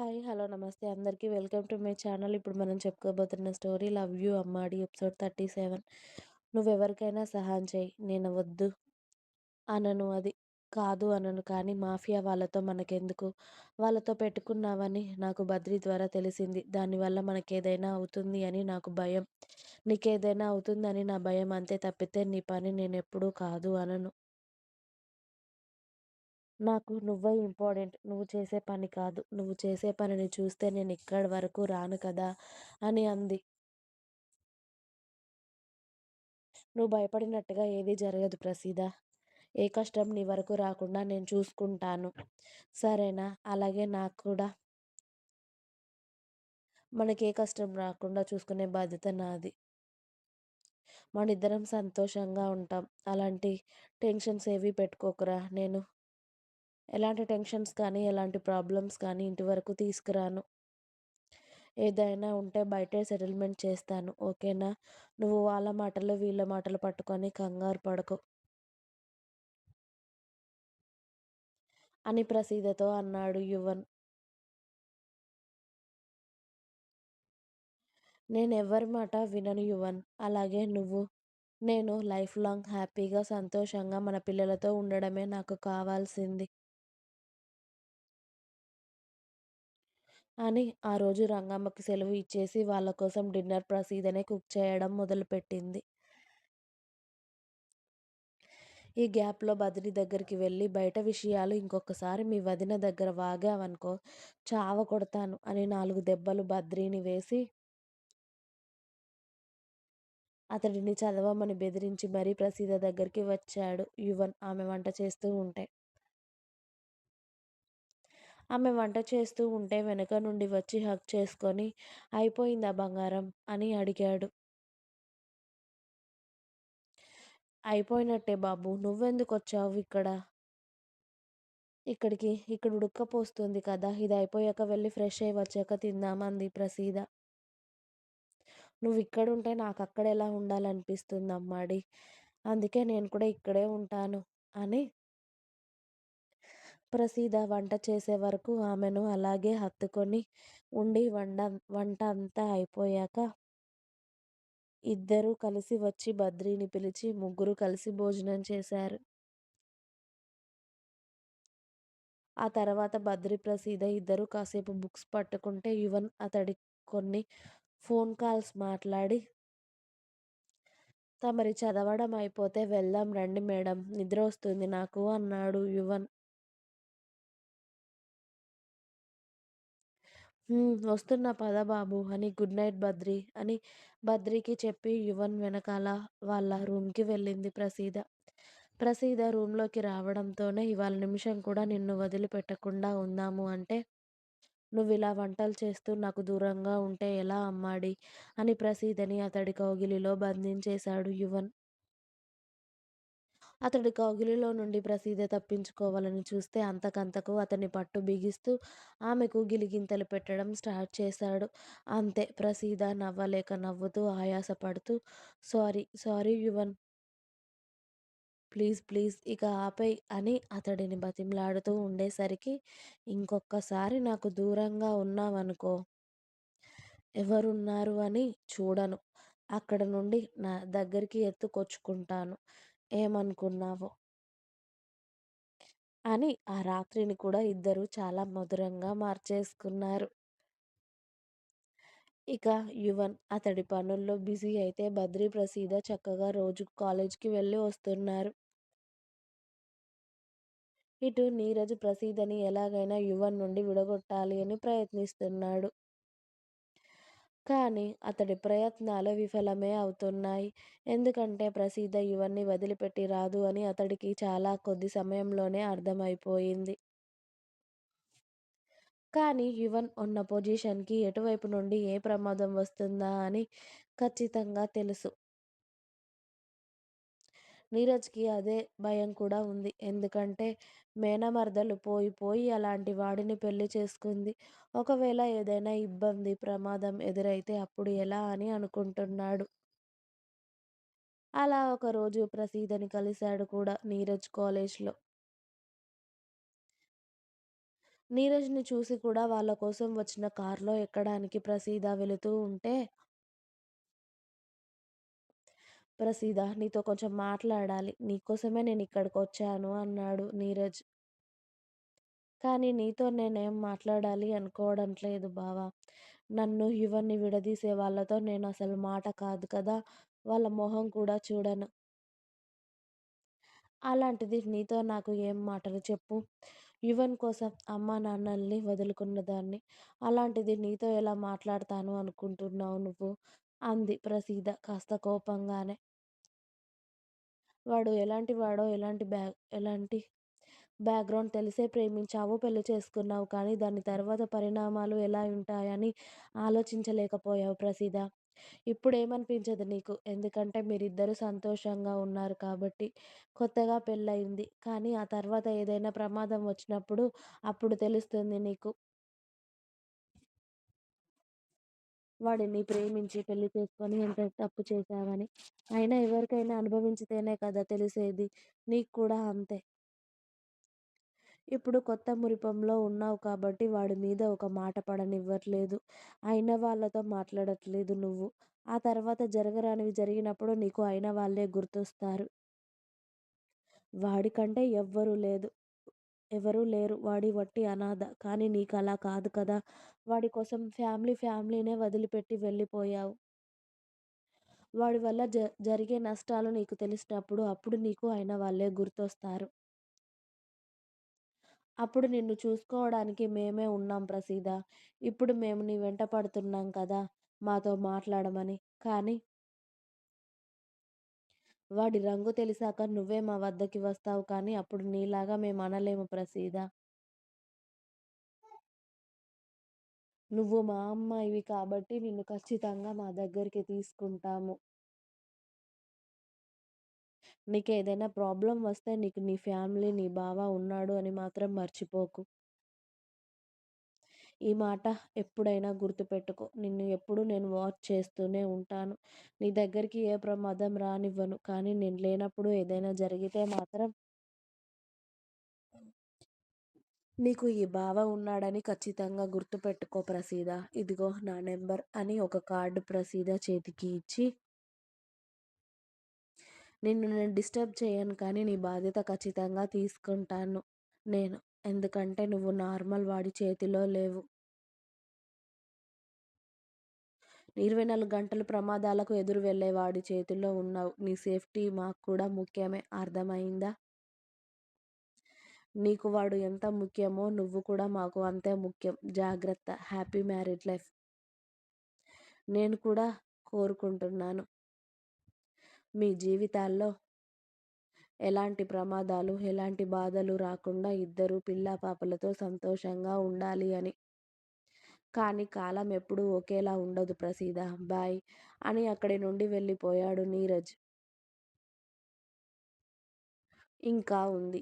Hi hello నమస్తే. అందరికీ welcome to my channel. ఇప్పుడు మనం చెప్పుకోబోతున్న story love you Ammadi episode thirty seven. నువ్వెవరికైనా సహాయం చేయి. నేను వద్దు అనను అది కాదు అనను కానీ మాఫియా వాళ్ళతో మనకెందుకు? వాళ్ళతో పెట్టుకున్నావని నాకు బద్రి ద్వారా తెలిసింది. దానివల్ల మనకేదైనా అవుతుంది అని నాకు భయం. నీకేదైనా అవుతుందని నా భయం అంతే తప్పితే నీ పని నేను ఎప్పుడూ కాదు అనను. నాకు నువ్వే ఇంపార్టెంట్. నువ్వు చేసే పని కాదు. నువ్వు చేసే పనిని చూస్తే నేను ఇక్కడి వరకు రాను కదా? అని అంది. నువ్వు భయపడినట్టుగా ఏదీ జరగదు ప్రసీద. ఏ కష్టం నీ వరకు రాకుండా నేను చూసుకుంటాను. సరేనా? అలాగే నాకు కూడా. మనకి ఏ కష్టం రాకుండా చూసుకునే బాధ్యత నాది. మన ఇద్దరం సంతోషంగా ఉంటాం. అలాంటి టెన్షన్స్ ఏవి పెట్టుకోకురా నేను. ఎలాంటి టెన్షన్స్ కానీ ఎలాంటి ప్రాబ్లమ్స్ కానీ ఇంటి వరకు తీసుకురాను. ఏదైనా ఉంటే బయటే సెటిల్మెంట్ చేస్తాను. ఓకేనా? నువ్వు వాళ్ళ మాటలు వీళ్ళ మాటలు పట్టుకొని కంగారు పడకు. అని ప్రసీదతో అన్నాడు యువన్. నేను ఎవరి మాట వినను యువన్. అలాగే నువ్వు నేను లైఫ్ లాంగ్ హ్యాపీగా సంతోషంగా మన పిల్లలతో ఉండడమే నాకు కావాల్సింది. అని ఆ రోజు రంగమ్మకి సెలవు ఇచ్చేసి వాళ్ళ కోసం డిన్నర్ ప్రసీదనే కుక్ చేయడం మొదలుపెట్టింది. ఈ గ్యాప్లో బద్రి దగ్గరికి వెళ్ళి బయట విషయాలు ఇంకొకసారి మీ వదిన దగ్గర వాగావనుకో చావ కొడతాను అని నాలుగు దెబ్బలు బద్రీని వేసి అతడిని చదవమని బెదిరించి మరీ ప్రసీద దగ్గరికి వచ్చాడు యువన్ ఆమె వంట చేస్తూ ఉంటే. ఆమె వంట చేస్తూ ఉంటే వెనుక నుండి వచ్చి హక్ చేసుకొని అయిపోయిందా బంగారం? అని అడిగాడు. అయిపోయినట్టే బాబు నువ్వెందుకు వచ్చావు ఇక్కడ? ఇక్కడికి ఇక్కడ ఉడుక్కపోస్తుంది కదా ఇది అయిపోయాక వెళ్ళి ఫ్రెష్ అయ్యి వచ్చాక తిందామంది ప్రసీద. నువ్వు ఇక్కడుంటే నాకు అక్కడ ఎలా ఉండాలనిపిస్తుంది అమ్మాడి అందుకే నేను కూడా ఇక్కడే ఉంటాను అని ప్రసీద వంట చేసే వరకు ఆమెను అలాగే హత్తుకొని ఉండి వంట వంట అంతా అయిపోయాక ఇద్దరూ కలిసి వచ్చి బద్రీని పిలిచి ముగ్గురు కలిసి భోజనం చేశారు. ఆ తర్వాత బద్రి ప్రసీద ఇద్దరు కాసేపు బుక్స్ పట్టుకుంటే యువన్ అతడి కొన్ని ఫోన్ కాల్స్ మాట్లాడి తమరి చదవడం అయిపోతే వెళ్దాం రండి మేడం నిద్ర వస్తుంది నాకు అన్నాడు యువన్. వస్తున్నా పద బాబు అని గుడ్ నైట్ బద్రి అని బద్రికి చెప్పి యువన్ వెనకాల వాళ్ళ రూమ్కి వెళ్ళింది ప్రసీద. ప్రసీద రూమ్లోకి రావడంతోనే ఇవాళ నిమిషం కూడా నిన్ను వదిలిపెట్టకుండా ఉందాము అంటే నువ్వు ఇలా వంటలు చేస్తూ నాకు దూరంగా ఉంటే ఎలా అమ్మాడి? అని ప్రసీదని అతడి కౌగిలిలో బంధించేశాడు యువన్. అతడి కౌగిలిలో నుండి ప్రసీద తప్పించుకోవాలని చూస్తే అంతకంతకు అతని పట్టు బిగిస్తూ ఆమెకు గిలిగింతలు పెట్టడం స్టార్ట్ చేశాడు. అంతే ప్రసీద నవ్వలేక నవ్వుతూ ఆయాసపడుతూ sorry sorry Yuvan. Please please ఇక ఆపై అని అతడిని బతిమలాడుతూ ఉండేసరికి ఇంకొకసారి నాకు దూరంగా ఉన్నావనుకో. ఎవరున్నారు అని చూడను. అక్కడ నుండి నా దగ్గరికి ఎత్తుకొచ్చుకుంటాను. ఏమనుకున్నావో? అని ఆ రాత్రిని కూడా ఇద్దరు చాలా మధురంగా మార్చేసుకున్నారు. ఇక యువన్ అతడి పనుల్లో బిజీ అయితే బద్రి ప్రసీద చక్కగా రోజు కాలేజ్కి వెళ్ళి వస్తున్నారు. ఇటు నీరజ్ ప్రసీదని ఎలాగైనా యువన్ నుండి విడగొట్టాలి అని ప్రయత్నిస్తున్నాడు. కానీ అతడి ప్రయత్నాలు విఫలమే అవుతున్నాయి. ఎందుకంటే ప్రసీద ఇవన్నీ వదిలిపెట్టి రాదు అని అతడికి చాలా కొద్ది సమయంలోనే అర్థమైపోయింది. కానీ యువన్ ఉన్న పొజిషన్కి ఎటువైపు నుండి ఏ ప్రమాదం వస్తుందా అని ఖచ్చితంగా తెలుసు. నీరజ్కి అదే భయం కూడా ఉంది. ఎందుకంటే మేనమరదలు పోయి పోయి అలాంటి వాడిని పెళ్ళి చేసుకుంది. ఒకవేళ ఏదైనా ఇబ్బంది ప్రమాదం ఎదురైతే అప్పుడు ఎలా అని అనుకుంటున్నాడు. అలా ఒకరోజు ప్రసీదని కలిశాడు కూడా నీరజ్ కాలేజ్లో. నీరజ్‌ని చూసి కూడా వాళ్ళ కోసం వచ్చిన కార్‌లో ఎక్కడానికి ప్రసీద వెళుతూ ఉంటే ప్రసీద నీతో కొంచెం మాట్లాడాలి. నీకోసమే వచ్చాను అన్నాడు నీరజ్. కానీ నీతో నేనేం మాట్లాడాలి అనుకోవడం లేదు బావా నన్ను, యువన్‌ని విడదీసే వాళ్ళతో నేను అసలు మాట కాదు కదా! వాళ్ళ మొహం కూడా చూడను. అలాంటిది నీతో నాకు ఏం మాటలు చెప్పు. యువన్ కోసం అమ్మ నాన్నల్ని వదులుకున్నదాన్ని. అలాంటిది నీతో ఎలా మాట్లాడతాను అనుకుంటున్నావు నువ్వు? అంది ప్రసీద కాస్త కోపంగానే. వాడు ఎలాంటి వాడో, ఎలాంటి బ్యాక్ ఎలాంటి బ్యాక్‌గ్రౌండ్ తెలిసే ప్రేమించావు, పెళ్ళి చేసుకున్నావు. కానీ దాని తర్వాత పరిణామాలు ఎలా ఉంటాయని ఆలోచించలేకపోయావు ప్రసీద. ఇప్పుడేమనిపించదు నీకు. ఎందుకంటే మీరిద్దరూ సంతోషంగా ఉన్నారు కాబట్టి. కొత్తగా పెళ్ళయింది కానీ ఆ తర్వాత ఏదైనా ప్రమాదం వచ్చినప్పుడు అప్పుడు తెలుస్తుంది నీకు. వాడిని ప్రేమించి పెళ్ళి చేసుకొని ఎంత తప్పు చేశావని. అయినా ఎవరికైనా అనుభవించితేనే కదా తెలిసేది. నీకు కూడా అంతే. ఇప్పుడు కొత్త మురిపంలో ఉన్నావు కాబట్టి వాడి మీద ఒక మాట పడనివ్వట్లేదు. అయిన వాళ్ళతో మాట్లాడట్లేదు నువ్వు. ఆ తర్వాత జరగరానివి జరిగినప్పుడు నీకు అయిన వాళ్ళే గుర్తొస్తారు. వాడికంటే ఎవ్వరూ లేదు ఎవరూ లేరు. వాడి వట్టి అనాథ. కానీ నీకు అలా కాదు కదా! వాడి కోసం ఫ్యామిలీ ఫ్యామిలీనే వదిలిపెట్టి వెళ్ళిపోయావు. వాడి వల్ల జ జరిగే నష్టాలు నీకు తెలిసినప్పుడు అప్పుడు నీకు అయిన వాళ్ళే గుర్తొస్తారు. అప్పుడు నిన్ను చూసుకోవడానికి మేమే ఉన్నాం ప్రసీద. ఇప్పుడు మేము నీ వెంట పడుతున్నాం కదా మాతో మాట్లాడమని. కానీ వాడి రంగు తెలిసాక నువ్వే మా వద్దకి వస్తావు కానీ అప్పుడు నీలాగా మేము అనలేము ప్రసీద. నువ్వు మా అమ్మాయివి కాబట్టి నిన్ను ఖచ్చితంగా మా దగ్గరికి తీసుకుంటాము. నీకు ఏదైనా ప్రాబ్లం వస్తే నీకు నీ ఫ్యామిలీ, నీ బావ ఉన్నాడు అని మాత్రం మర్చిపోకు. ఈ మాట ఎప్పుడైనా గుర్తుపెట్టుకో. నిన్ను ఎప్పుడూ నేను వాచ్ చేస్తూనే ఉంటాను. నీ దగ్గరికి ఏ ప్రమాదం రానివ్వను. కానీ నేను లేనప్పుడు ఏదైనా జరిగితే మాత్రం నీకు ఈ బావ ఉన్నాడని ఖచ్చితంగా గుర్తుపెట్టుకో ప్రసీద. ఇదిగో నా నెంబర్ అని ఒక కార్డు ప్రసీద చేతికి ఇచ్చి నిన్ను నేను డిస్టర్బ్ చేయను కానీ నీ బాధ్యత ఖచ్చితంగా తీసుకుంటాను నేను. ఎందుకంటే నువ్వు నార్మల్ వాడి చేతిలో లేవు. ఇరవై నాలుగు గంటలు ప్రమాదాలకు ఎదురు వెళ్ళే వాడి చేతుల్లో ఉన్నావు. నీ సేఫ్టీ మాకు కూడా ముఖ్యమే. అర్థమయిందా? నీకు వాడు ఎంత ముఖ్యమో నువ్వు కూడా మాకు అంతే ముఖ్యం. జాగ్రత్త. Happy married life. నేను కూడా కోరుకుంటున్నాను. మీ జీవితాల్లో ఎలాంటి ప్రమాదాలు, ఎలాంటి బాధలు రాకుండా ఇద్దరూ పిల్లాపాపలతో సంతోషంగా ఉండాలి అని. కానీ కాలం ఎప్పుడూ ఒకేలా ఉండదు ప్రసీద. బాయ్ అని అక్కడి నుండి వెళ్ళిపోయాడు నీరజ్. ఇంకా ఉంది.